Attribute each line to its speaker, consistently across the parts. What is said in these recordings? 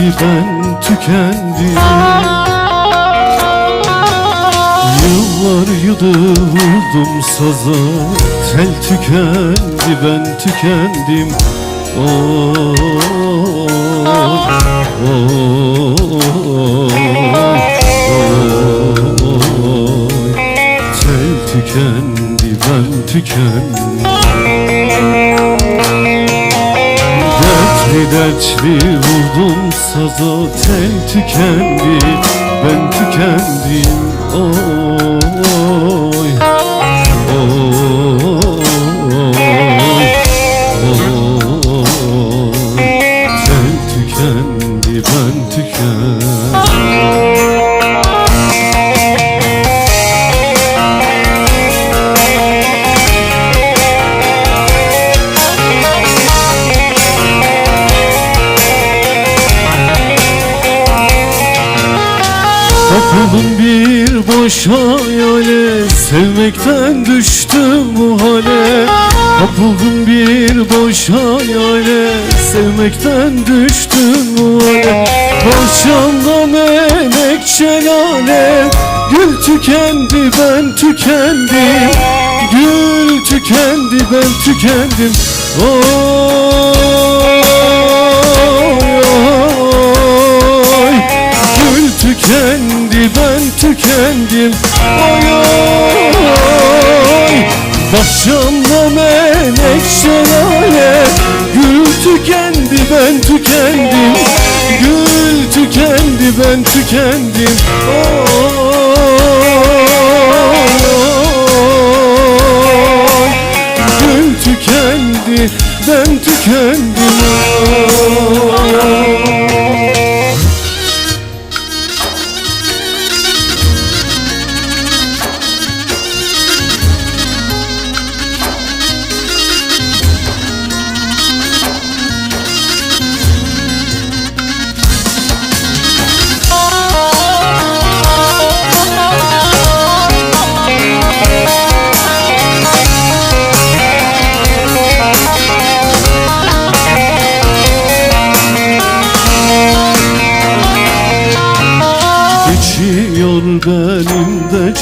Speaker 1: tükendi ben tükendim Yıllar yılı vurdum saza. Tel tükendi ben tükendim. Oy, oy, oy. Tel tükendi ben tükendim Dertli dertli vurdum saza Tel tükendi ben tükendim. Oy, boş hayale Sevmekten düştüm bu hale. Kapıldım bir boş hayale Sevmekten düştüm bu hale. Bahçamda melek şelale Gül tükendi ben tükendim. Gül tükendi ben tükendim. Oy. Gül tükendi ben tükendim Oy oy Bahçamda melek şelale Gül tükendi ben tükendim. Gül tükendi ben tükendim. Oy. Gül tükendi ben tükendim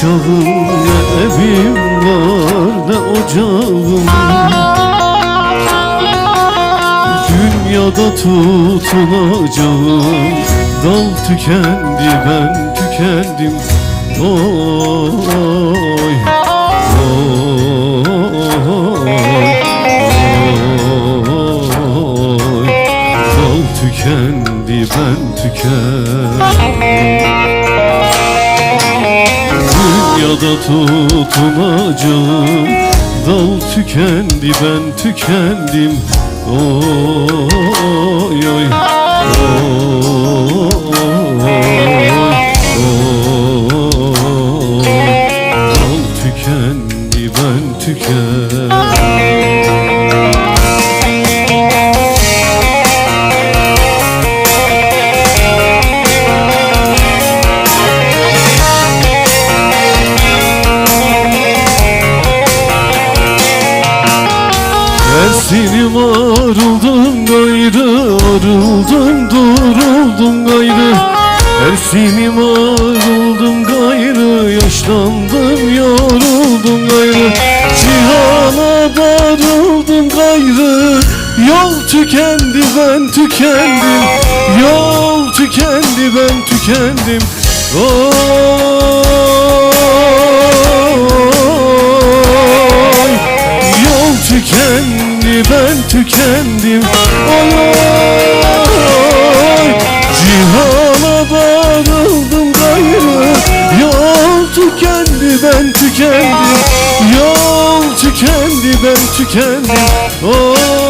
Speaker 1: benim de çağım Ne evim var ne ocağım. Dünyada tutunacağım Dal tükendi ben tükendim. Oy, Dünyada tutunacağım Dal tükendi ben tükendim. Oy oy oy. Dal tükendi ben tükendim Dersinim arıldım gayrı Arıldım duruldum gayrı. Dersinim arıldım gayrı Yaşlandım yoruldum gayrı. Cihana darıldım gayrı. Yol tükendi ben tükendim. Yol tükendi ben tükendim. Oy ben tükendim Oy Cihana darıldım gayrı. Yol tükendi ben tükendim. Yol tükendi ben tükendim. Oy